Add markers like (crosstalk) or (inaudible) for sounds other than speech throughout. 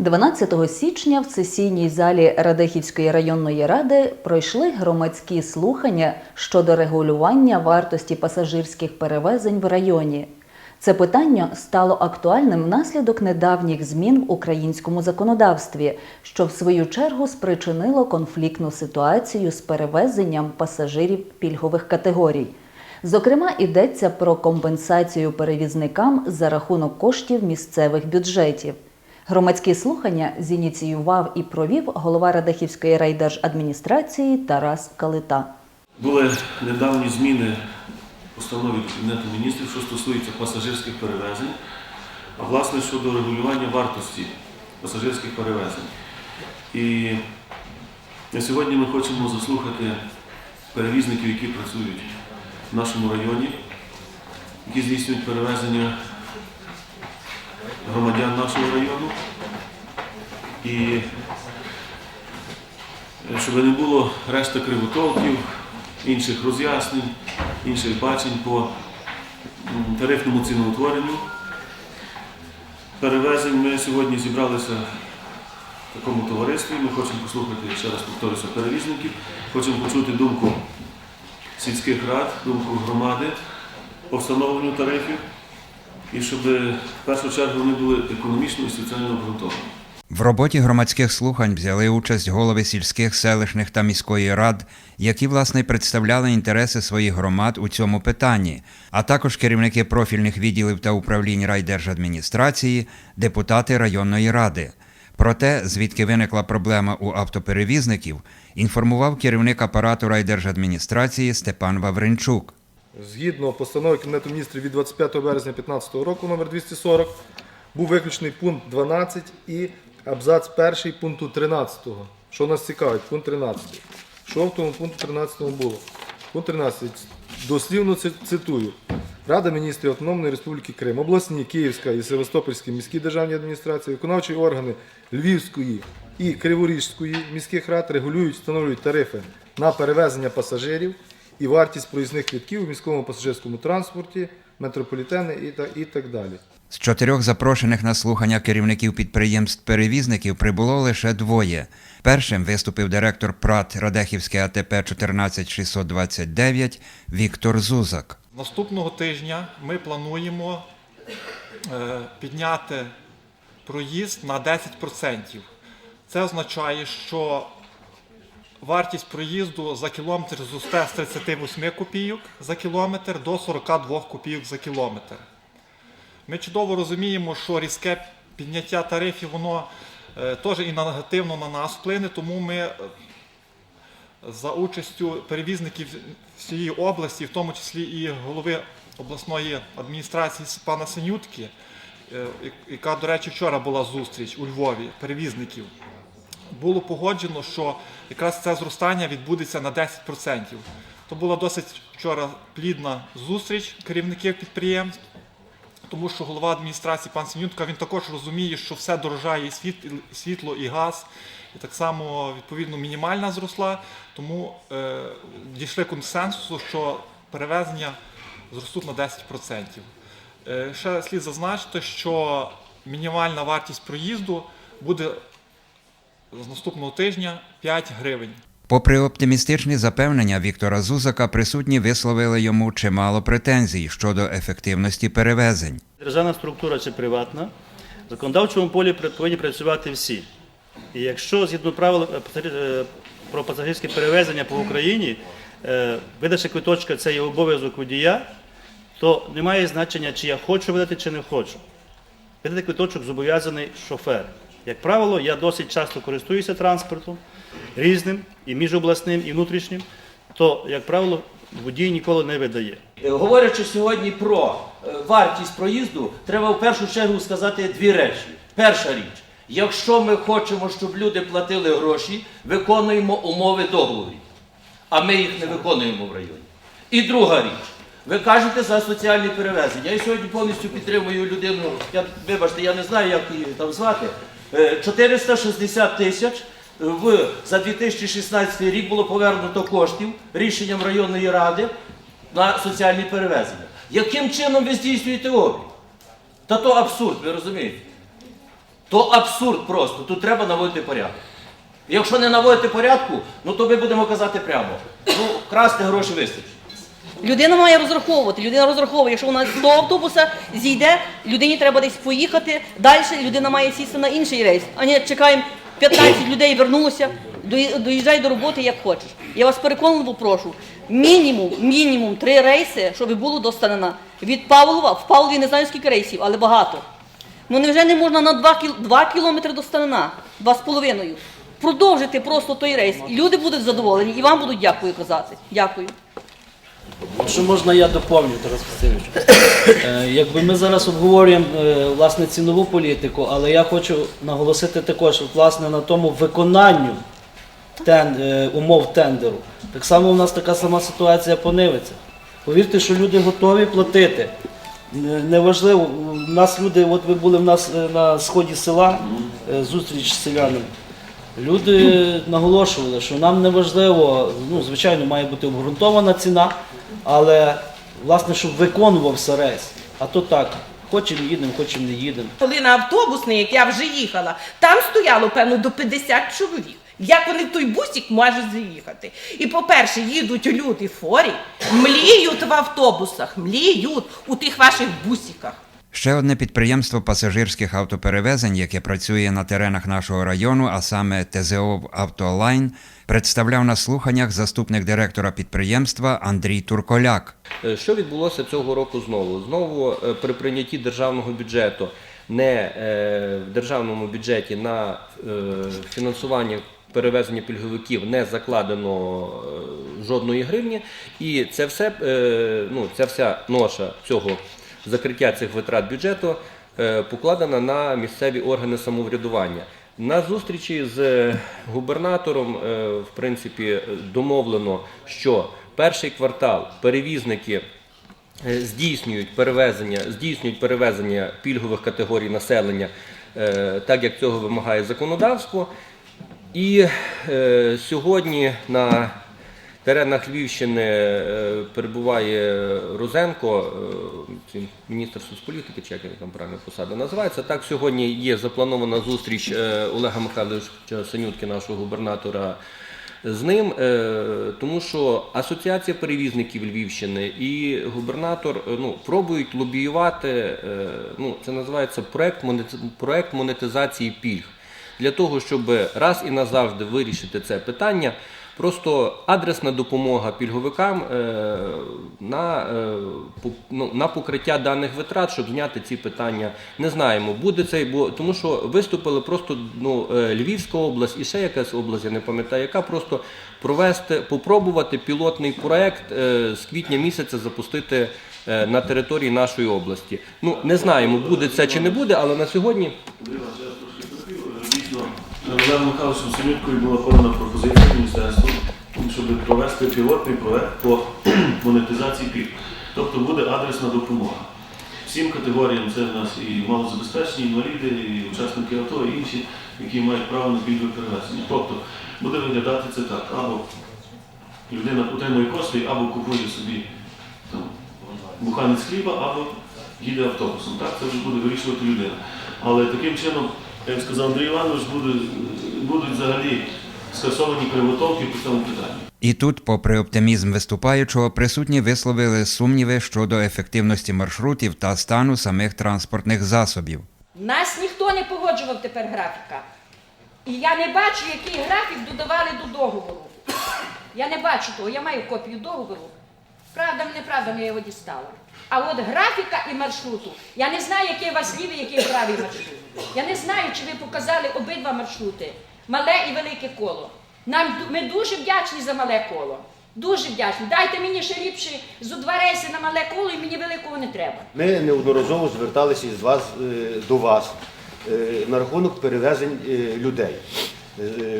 12 січня в сесійній залі Радехівської районної ради пройшли громадські слухання щодо регулювання вартості пасажирських перевезень в районі. Це питання стало актуальним внаслідок недавніх змін в українському законодавстві, що в свою чергу спричинило конфліктну ситуацію з перевезенням пасажирів пільгових категорій. Зокрема, йдеться про компенсацію перевізникам за рахунок коштів місцевих бюджетів. Громадські слухання зініціював і провів голова Радехівської райдержадміністрації Тарас Калита. Були недавні зміни постанові Кабінету міністрів, що стосується пасажирських перевезень, а власне щодо регулювання вартості пасажирських перевезень. І на сьогодні ми хочемо заслухати перевізників, які працюють в нашому районі, які здійснюють перевезення громадян нашого району. І щоб не було решта кривотолків, інших роз'яснень, інших бачень по тарифному ціноутворенню. Перевезень ми сьогодні зібралися в такому товаристві. Ми хочемо послухати, ще раз повторюся, перевізників, хочемо почути думку сільських рад, думку громади по встановленню тарифів і щоб в першу чергу вони були економічно і соціально обґрунтовані. В роботі громадських слухань взяли участь голови сільських, селищних та міської рад, які власне представляли інтереси своїх громад у цьому питанні, а також керівники профільних відділів та управлінь райдержадміністрації, депутати районної ради. Про те, звідки виникла проблема у автоперевізників, інформував керівник апарату райдержадміністрації Степан Вавренчук. Згідно постанови Кабінету міністрів від 25 березня 2015 року номер 240 був виключений пункт 12 і абзац 1 пункту 13. Що нас цікавить? Пункт 13. Що в тому пункту 13 було? Пункт 13. Дослівно цитую. Рада міністрів Автономної Республіки Крим, обласні, Київська і Севастопольські міські державні адміністрації, виконавчі органи Львівської і Криворізької міських рад регулюють, встановлюють тарифи на перевезення пасажирів і вартість проїзних квитків у міському пасажирському транспорті, метрополітени і так, і так далі. З чотирьох запрошених на слухання керівників підприємств-перевізників прибуло лише двоє. Першим виступив директор ПРАТ Радехівське АТП 14629 Віктор Зузак. Наступного тижня ми плануємо е, підняти проїзд на 10%. Це означає, що вартість проїзду за кілометр зросте з 38 копійок за кілометр до 42 копійок за кілометр. Ми чудово розуміємо, що різке підняття тарифів воно е, теж і негативно на нас вплине, тому ми е, за участю перевізників всієї області, в тому числі і голови обласної адміністрації пана Синютки, е, яка, до речі, вчора була зустріч у Львові перевізників, було погоджено, що якраз це зростання відбудеться на 10%. То була досить вчора плідна зустріч керівників підприємств. Тому що голова адміністрації пан Синютка він також розуміє, що все дорожає і світ- і світло, і газ, і так само відповідно мінімальна зросла. Тому е, дійшли консенсусу, що перевезення зростуть на 10%. Е, ще слід зазначити, що мінімальна вартість проїзду буде з наступного тижня 5 гривень. Попри оптимістичні запевнення Віктора Зузака, присутні висловили йому чимало претензій щодо ефективності перевезень. Державна структура чи приватна, в законодавчому полі повинні працювати всі. І якщо згідно правил е, е, про пасажирське перевезення по Україні, е, видача квиточка це є обов'язок водія, то немає значення, чи я хочу видати, чи не хочу. Видати квиточок зобов'язаний шофер. Як правило, я досить часто користуюся транспортом різним, і міжобласним, і внутрішнім, то, як правило, водій ніколи не видає. Е, Говорячи сьогодні про е, вартість проїзду, треба в першу чергу сказати дві речі. Перша річ, якщо ми хочемо, щоб люди платили гроші, виконуємо умови договорів, а ми їх не виконуємо в районі. І друга річ, ви кажете за соціальні перевезення. Я сьогодні повністю підтримую людину, я, вибачте, я не знаю, як її там звати. Е, 460 тисяч в, за 2016 рік було повернуто коштів рішенням районної ради на соціальні перевезення. Яким чином ви здійснюєте обіг? Та то абсурд, ви розумієте? То абсурд просто. Тут треба наводити порядок. Якщо не наводити порядку, ну то ми будемо казати прямо. Ну, красти гроші вистачить. Людина має розраховувати. Людина розраховує, якщо вона з того автобуса зійде, людині треба десь поїхати. Далі людина має сісти на інший рейс. А не чекаємо 15 людей вернулося, доїжджай до роботи як хочеш. Я вас переконливо прошу. Мінімум, мінімум три рейси, щоб було до Станина. Від Павлова, в Павлові не знаю скільки рейсів, але багато. Ну невже не можна на 2, кіл... 2 кілометри до Станина, два з половиною. Продовжити просто той рейс. І люди будуть задоволені, і вам будуть дякую казати. Дякую. Якщо можна, я доповню, Тарас Васильович. Е, Якби ми зараз обговорюємо е, власне цінову політику, але я хочу наголосити також власне на тому виконанню тен, е, умов тендеру. Так само у нас така сама ситуація понивиться. Повірте, що люди готові платити. Не- Неважливо, у нас люди, от ви були в нас е, на сході села, е, зустріч з селянами. Люди наголошували, що нам не важливо, ну, звичайно, має бути обґрунтована ціна, але власне, щоб виконувався рейс. А то так, хочемо їдемо, хочемо не їдемо. Коли на автобусний, як я вже їхала, там стояло, певно, до 50 чоловік. Як вони в той бусик можуть заїхати? І, по-перше, їдуть люди форі, мліють в автобусах, мліють у тих ваших бусиках. Ще одне підприємство пасажирських автоперевезень, яке працює на теренах нашого району, а саме ТЗО «Автолайн», представляв на слуханнях заступник директора підприємства Андрій Турколяк. Е, Що відбулося цього року знову? Знову е, при прийнятті державного бюджету не е, в державному бюджеті на фінансування перевезення пільговиків не закладено жодної гривні, і це все, ну, ця вся ноша цього закриття цих витрат бюджету е, покладена на місцеві органи самоврядування. На зустрічі з губернатором, е, в принципі, домовлено, що перший квартал перевізники е, здійснюють перевезення, здійснюють перевезення пільгових категорій населення, е, так як цього вимагає законодавство. І е, сьогодні на теренах Львівщини е, перебуває Розенко, е, міністр соцполітики, чи як він там правильно посада називається. Так, сьогодні є запланована зустріч е, Олега Михайловича Санютки, нашого губернатора, з ним, тому що Асоціація перевізників Львівщини і губернатор ну, пробують лобіювати, ну, це називається проект, проект монетизації пільг. Для того, щоб раз і назавжди вирішити це питання, просто адресна допомога пільговикам е, на, е, ну, на покриття даних витрат, щоб зняти ці питання. Не знаємо, буде це, бо тому що виступили просто ну, е, Львівська область і ще якась область, я не пам'ятаю, яка просто провести, попробувати пілотний проект з квітня місяця запустити на території нашої області. Ну не знаємо, буде це чи не буде, але на сьогодні. Андрій Іванович, я трошки перебив. Дійсно, Олегом Михайловичем Синюткою була подана пропозиція міністерству, щоб провести пілотний проект по (clears throat) монетизації пільг. Тобто буде адресна допомога. Всім категоріям це в нас і малозабезпечені, інваліди, і учасники АТО, і інші, які мають право на пільгове перевезення. Тобто буде виглядати це так, або людина отримує кошти, або купує собі там, буханець хліба, або їде автобусом. Так, це вже буде вирішувати людина. Але таким чином, як сказав Андрій Іванович, буде, будуть взагалі скасовані кривотолки по цьому питанню. І тут, попри оптимізм виступаючого, присутні висловили сумніви щодо ефективності маршрутів та стану самих транспортних засобів. Нас ніхто не погоджував тепер графіка. І я не бачу, який графік додавали до договору. Я не бачу того, я маю копію договору. Правда, неправда, я його дістала. А от графіка і маршруту. Я не знаю, який у вас лівий, який правий маршрут. Я не знаю, чи ви показали обидва маршрути, мале і велике коло. Нам ми дуже вдячні за мале коло. Дуже вдячні. Дайте мені ще ліпше зо два рейси на мале коло, і мені великого не треба. Ми неодноразово зверталися із вас, е, до вас е, на рахунок перевезень е, людей,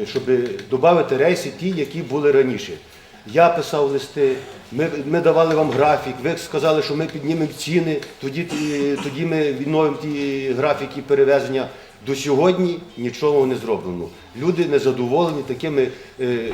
щоб додати рейси ті, які були раніше. Я писав листи, ми, ми давали вам графік, ви сказали, що ми піднімемо ціни, тоді, тоді ми відновимо ті графіки перевезення. До сьогодні нічого не зроблено. Люди не задоволені такими, е,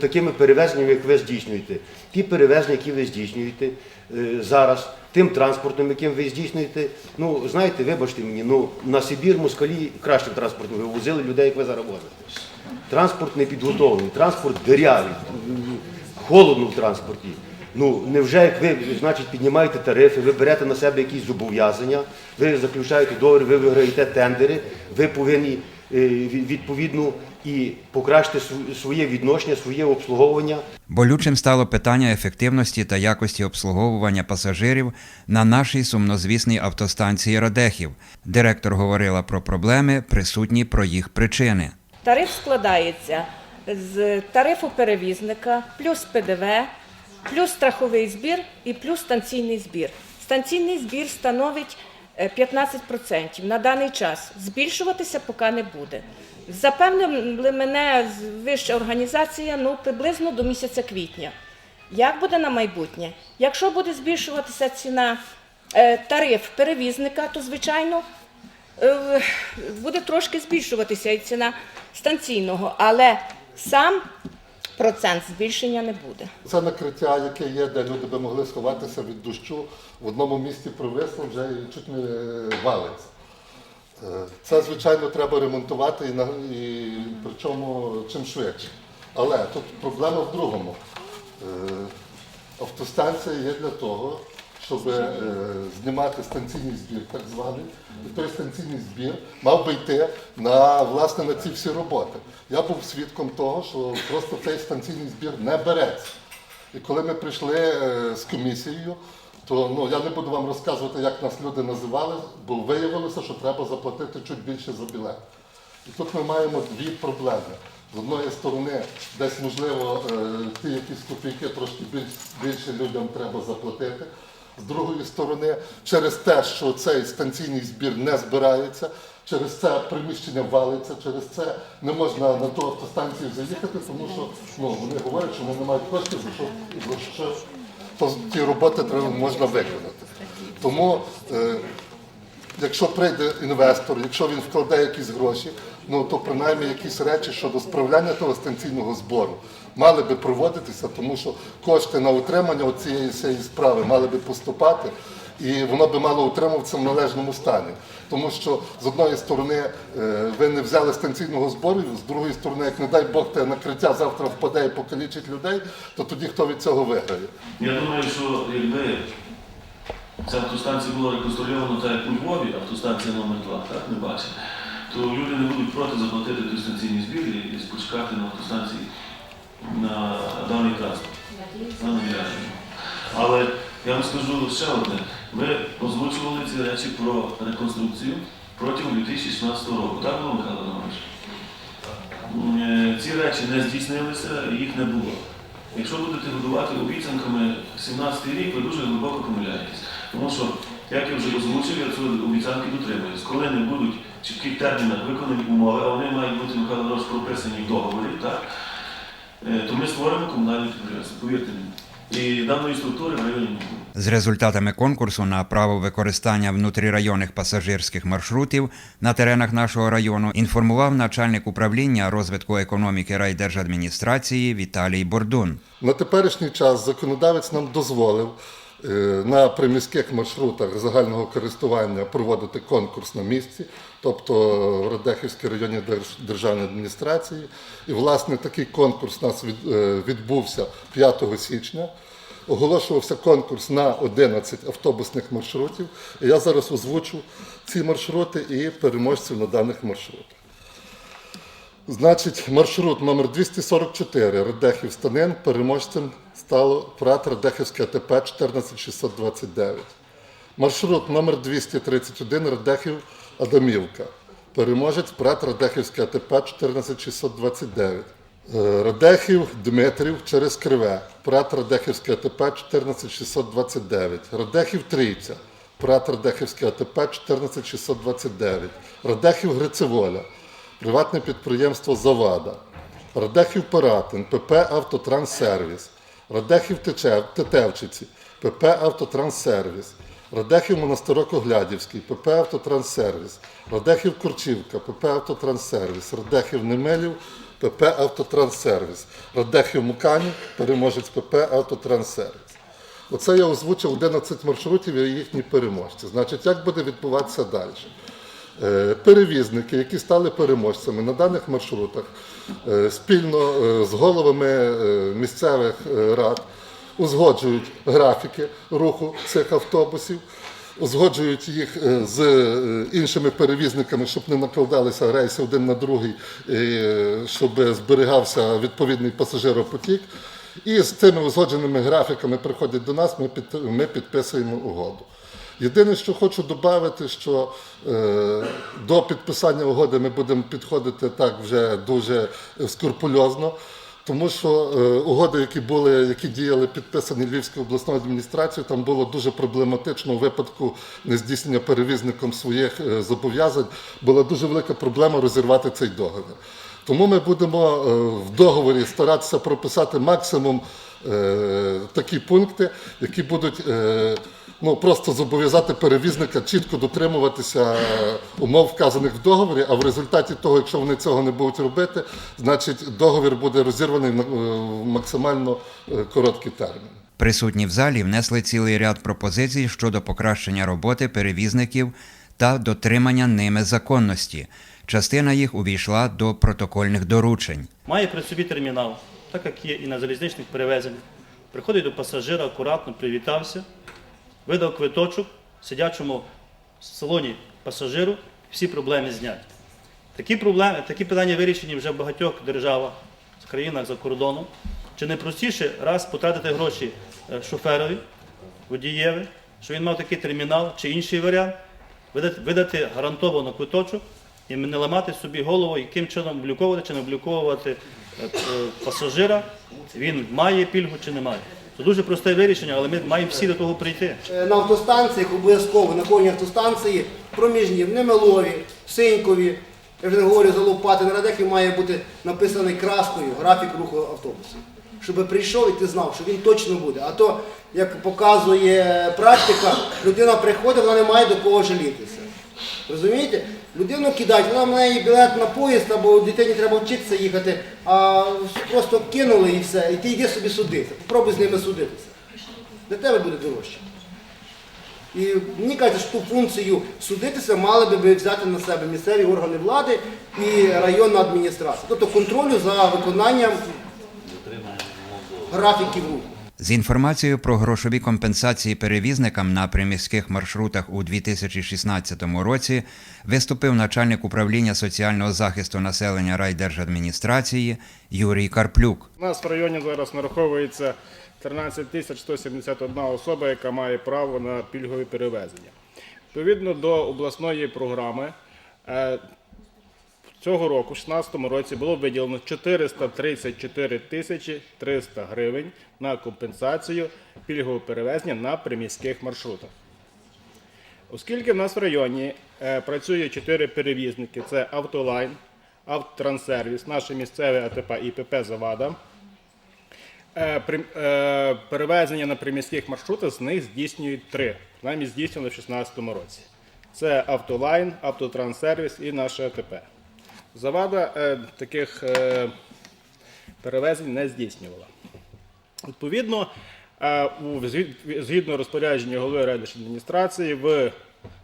такими перевезеннями, як ви здійснюєте. Ті перевезення, які ви здійснюєте е, зараз, тим транспортом, яким ви здійснюєте. Ну, знаєте, вибачте мені, ну на Сибір москалі кращим транспортом вивозили людей, як ви зараз возите. Транспорт не підготовлений, транспорт дирявий, холодно в транспорті. Ну, невже як ви, значить, піднімаєте тарифи, ви берете на себе якісь зобов'язання, ви заключаєте договір, ви виграєте тендери, ви повинні е, відповідно і покращити своє відношення, своє обслуговування. Болючим стало питання ефективності та якості обслуговування пасажирів на нашій сумнозвісній автостанції Радехів. Директор говорила про проблеми, присутні про їх причини. Тариф складається з тарифу перевізника, плюс ПДВ, плюс страховий збір і плюс станційний збір. Станційний збір становить е, 15% на даний час. Збільшуватися поки не буде. Запевнили мене вища організація ну, приблизно до місяця квітня. Як буде на майбутнє? Якщо буде збільшуватися ціна е, тариф перевізника, то звичайно е, буде трошки збільшуватися і ціна станційного, але сам процент збільшення не буде. Це накриття, яке є, де люди би могли сховатися від дощу, в одному місті провисло вже чуть не валиться. Е, Це, звичайно, треба ремонтувати і, на- і причому чим швидше. Але тут проблема в другому. Е, Автостанція є для того, щоб е, знімати станційний збір, так званий. Той станційний збір мав би йти на, власне, на ці всі роботи. Я був свідком того, що просто цей станційний збір не береться. І коли ми прийшли е, з комісією, то ну, я не буду вам розказувати, як нас люди називали, бо виявилося, що треба заплатити чуть більше за білет. І тут ми маємо дві проблеми. З одної сторони, десь можливо е, ті якісь копійки трошки більш, більше людям треба заплатити. З другої сторони, через те, що цей станційний збір не збирається, через це приміщення валиться, через це не можна на ту автостанцію заїхати, тому що ну, вони говорять, що вони не мають коштів, що, що то ті роботи треба можна виконати. Тому е, якщо прийде інвестор, якщо він вкладе якісь гроші, ну то принаймні якісь речі щодо справляння того станційного збору мали би проводитися, тому що кошти на утримання цієї справи мали би поступати. І воно би мало утримуватися в належному стані. Тому що з одної сторони е, ви не взяли станційного збору, з другої сторони, як не дай Бог, те накриття завтра впаде і покалічить людей, то тоді хто від цього виграє? Я думаю, що якби ця автостанція була реконструйована так, як у Львові, автостанція номер 2 так, не бачить, то люди не будуть проти заплатити той станційний збір і спочекати на автостанції на даний транспорт. на. Але я вам скажу ще одне. Ми озвучували ці речі про реконструкцію протягом 2016 року. Так було, Михайло Романович? Е, Ці речі не здійснилися, їх не було. Якщо будете годувати обіцянками 17 рік, ви дуже глибоко помиляєтесь. Тому що, як я вже озвучив, я ці обіцянки дотримуюсь. Коли не будуть чітких термінах виконані умови, а вони мають бути Михайло Романович, прописані в договорі, так? Е, то ми створимо комунальне підприємство, повірте мені. І даної структури в районі не. З результатами конкурсу на право використання внутрірайонних пасажирських маршрутів на теренах нашого району інформував начальник управління розвитку економіки райдержадміністрації Віталій Бордун. На теперішній час законодавець нам дозволив на приміських маршрутах загального користування проводити конкурс на місці, тобто в Радехівській районній держ- державній адміністрації. І, власне, такий конкурс у нас е, відбувся 5 січня. Оголошувався конкурс на 11 автобусних маршрутів. Я зараз озвучу ці маршрути і переможців на даних маршрутах. Значить, маршрут номер 244 Радехів Станин переможцем стало ПРАТ Радехівське АТП 14629. Маршрут номер 231 Радехів Адамівка. Переможець ПРАТ Радехівське АТП 14629. Е, Радехів Дмитрів через Криве. ПРАТ Радехівське АТП 14629. Радехів Трійця. ПРАТ Радехівське АТП 14629. Радехів Грицеволя. Приватне підприємство Завада, Радехів Паратин, ПП Автотранссервіс, Радехів Тетевчиці, ПП Автотранссервіс, Радехів Монастирок Оглядівський, ПП Автотранссервіс, Радехів Курчівка, ПП Автотранссервіс, Радехів Немелів, ПП Автотранссервіс, Радехів Муканів, переможець ПП Автотранссервіс. Оце я озвучив 11 маршрутів і їхні переможці. Значить, як буде відбуватися далі? Е, Перевізники, які стали переможцями на даних маршрутах, е, спільно е, з головами місцевих рад узгоджують графіки руху цих автобусів, узгоджують їх з іншими перевізниками, щоб не накладалися рейси один на другий, щоб зберігався відповідний пасажиропотік. І з цими узгодженими графіками приходять до нас, ми підписуємо угоду. Єдине, що хочу додати, що е, до підписання угоди ми будемо підходити так вже дуже скрупульозно, тому що е, угоди, які були, які діяли підписані Львівською обласною адміністрацією, там було дуже проблематично у випадку нездійснення перевізником своїх е, зобов'язань. Була дуже велика проблема розірвати цей договір. Тому ми будемо е, в договорі старатися прописати максимум е, такі пункти, які будуть е, ну, просто зобов'язати перевізника чітко дотримуватися е, умов, вказаних в договорі, а в результаті того, якщо вони цього не будуть робити, значить договір буде розірваний на- е, в максимально е, короткий термін. Присутні в залі внесли цілий ряд пропозицій щодо покращення роботи перевізників та дотримання ними законності. Частина їх увійшла до протокольних доручень. Має при собі термінал, так як є і на залізничних перевезеннях. Приходить до пасажира, акуратно привітався, видав квиточок, сидячому в салоні пасажиру, всі проблеми зняті. Такі, проблеми, такі питання вирішені вже в багатьох державах, країнах за кордоном. Чи не простіше раз потратити гроші е, шоферові, водієві, що він мав такий термінал чи інший варіант, видати, видати гарантовано квиточок і не ламати собі голову, яким чином обліковувати чи не обліковувати е, е, пасажира, він має пільгу чи не має. Це дуже просте вирішення, але ми маємо всі до того прийти. Е, на автостанціях обов'язково на кожній автостанції проміжні, в Немелові, Синькові, я вже не говорю за Лопати, на Радехі має бути написаний краскою графік руху автобусу. Щоб прийшов і ти знав, що він точно буде. А то, як показує практика, людина приходить, вона не має до кого жалітися. Розумієте? Людину кидають, вона має білет на поїзд, або дитині треба вчитися їхати, а просто кинули і все, і ти йди собі судитися. Попробуй з ними судитися. Для тебе буде дорожче. І мені кажуть, що ту функцію судитися мали би взяти на себе місцеві органи влади і районна адміністрація. Тобто контролю за виконанням графіків руху. З інформацією про грошові компенсації перевізникам на приміських маршрутах у 2016 році виступив начальник управління соціального захисту населення райдержадміністрації Юрій Карплюк. У нас в районі зараз нараховується 13 тисяч 171 особа, яка має право на пільгові перевезення. Відповідно до обласної програми, е, цього року, в 2016 році, було виділено 434 тисячі 300 гривень на компенсацію пільгового перевезення на приміських маршрутах. Оскільки в нас в районі е, працює чотири перевізники: це Автолайн, Автотранссервіс, наше місцеве АТП ІПП Завада. Е, е, Перевезення на приміських маршрутах з них здійснюють три. Принаймні здійснювали в 2016 році. Це Автолайн, Автотранссервіс і наше АТП. Завада е, таких е, перевезень не здійснювала. Відповідно, е, у- згідно розпорядження голови райдержадміністрації, в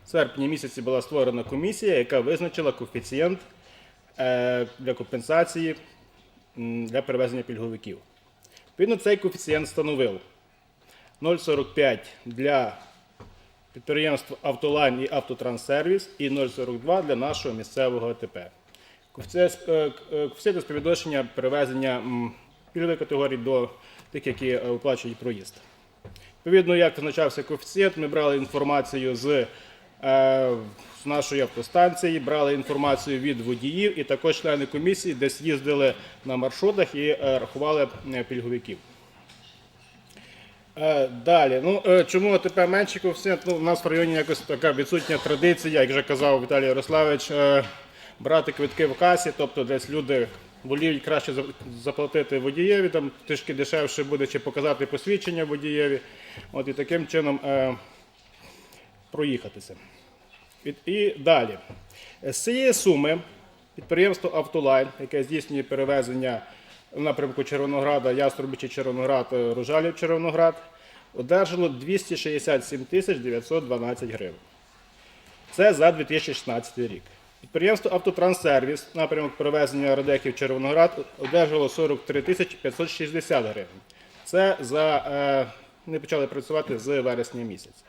серпні місяці була створена комісія, яка визначила коефіцієнт е, для компенсації для перевезення пільговиків. Відповідно, цей коефіцієнт становив 0,45 для підприємств Автолайн і Автотранссервіс і 0,42 для нашого місцевого АТП. Коефіцієнт е, е, співвідношення перевезення пільгової категорії до тих, які е, оплачують проїзд. Відповідно, як визначався коефіцієнт, ми брали інформацію з, з нашої автостанції, брали інформацію від водіїв і також члени комісії, десь їздили на маршрутах і рахували пільговиків. Далі, ну чому АТП менший коефіцієнт? Ну, у нас в районі якось така відсутня традиція, як вже казав Віталій Ярославович, брати квитки в касі, тобто десь люди воліють краще заплатити водієві, там трішки дешевше буде, чи показати посвідчення водієві. От і таким чином е, проїхатися. І, і далі. З цієї суми підприємство Автолайн, яке здійснює перевезення в напрямку Червонограда, Яструбичі Червоноград, Рожалів Червоноград, одержало 267 тисяч 912 гривень. Це за 2016 рік. Підприємство Автотранссервіс, напрямок перевезення Радехів Червоноград, одержало 43 тисячі 560 гривень. Це за е, вони почали працювати з вересня місяця.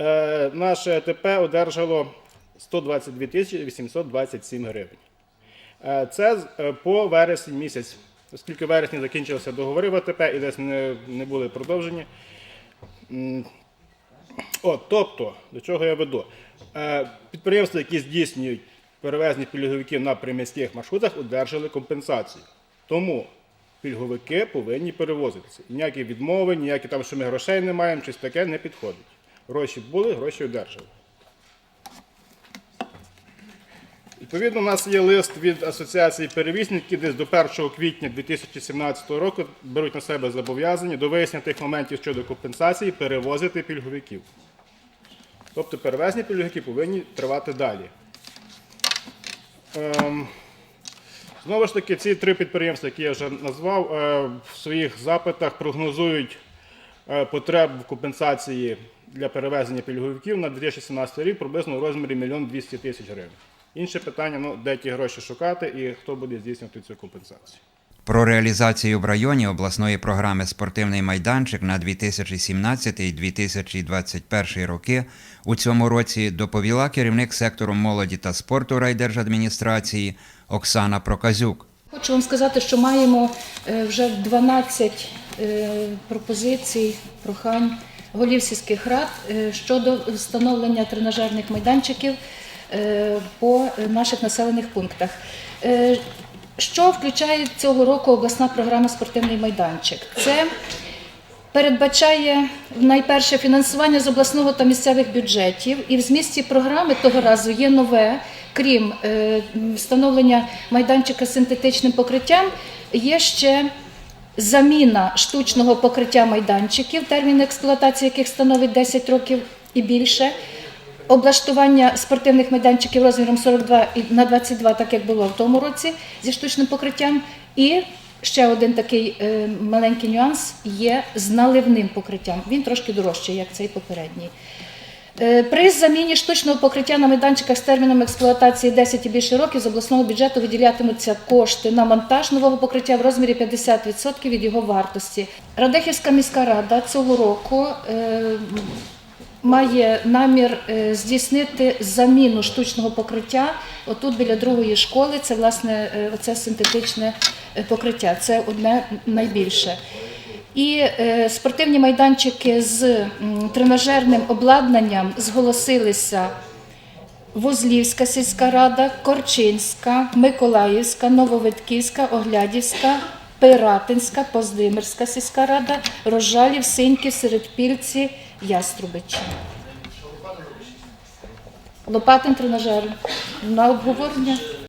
Е, наше АТП одержало 122 тисячі 827 гривень. Е, Це е, по вересень місяць, оскільки вересні закінчилися договори в АТП і десь не, не були продовжені. От, тобто, до чого я веду? Е, Підприємства, які здійснюють перевезення пільговиків на приміських маршрутах, одержали компенсацію. Тому пільговики повинні перевозитися. Ніякі відмови, ніякі там, що ми грошей не маємо, щось таке не підходить. Гроші були, гроші одержали. Відповідно, у нас є лист від Асоціації перевізників, десь до 1 квітня 2017 року беруть на себе зобов'язання до вияснення тих моментів щодо компенсації перевозити пільговиків. Тобто перевезення пільговиків повинні тривати далі. Ем, Знову ж таки, ці три підприємства, які я вже назвав, е, в своїх запитах прогнозують е, потреб в компенсації для перевезення пільговиків на 2017 рік приблизно у розмірі 1 200 тисяч гривень. Інше питання, ну, де ті гроші шукати і хто буде здійснювати цю компенсацію. Про реалізацію в районі обласної програми Спортивний майданчик на 2017 і 2021 роки у цьому році доповіла керівник сектору молоді та спорту райдержадміністрації Оксана Проказюк. Хочу вам сказати, що маємо е, вже 12 е, пропозицій, прохань голів сільських рад е, щодо встановлення тренажерних майданчиків по е, наших населених пунктах. Е, Що включає цього року обласна програма Спортивний майданчик? Це передбачає найперше фінансування з обласного та місцевих бюджетів, і в змісті програми того разу є нове, крім е, встановлення майданчика з синтетичним покриттям, є ще заміна штучного покриття майданчиків, термін експлуатації яких становить 10 років і більше. Облаштування спортивних майданчиків розміром 42 на 22, так як було в тому році, зі штучним покриттям. І ще один такий е, маленький нюанс є з наливним покриттям. Він трошки дорожчий, як цей попередній. Е, При заміні штучного покриття на майданчиках з терміном експлуатації 10 і більше років з обласного бюджету виділятимуться кошти на монтаж нового покриття в розмірі 50% від його вартості. Радехівська міська рада цього року е, має намір е, здійснити заміну штучного покриття. Отут біля другої школи це власне е, оце синтетичне е, покриття. Це одне найбільше. І спортивні майданчики з тренажерним обладнанням зголосилися Возлівська сільська рада, Корчинська, Миколаївська, Нововитківська, Оглядівська, Пиратинська, Поздимирська сільська рада, Рожалів, Синьків, Середпільці, Яструбичі. Лопатин тренажери. На обговорення.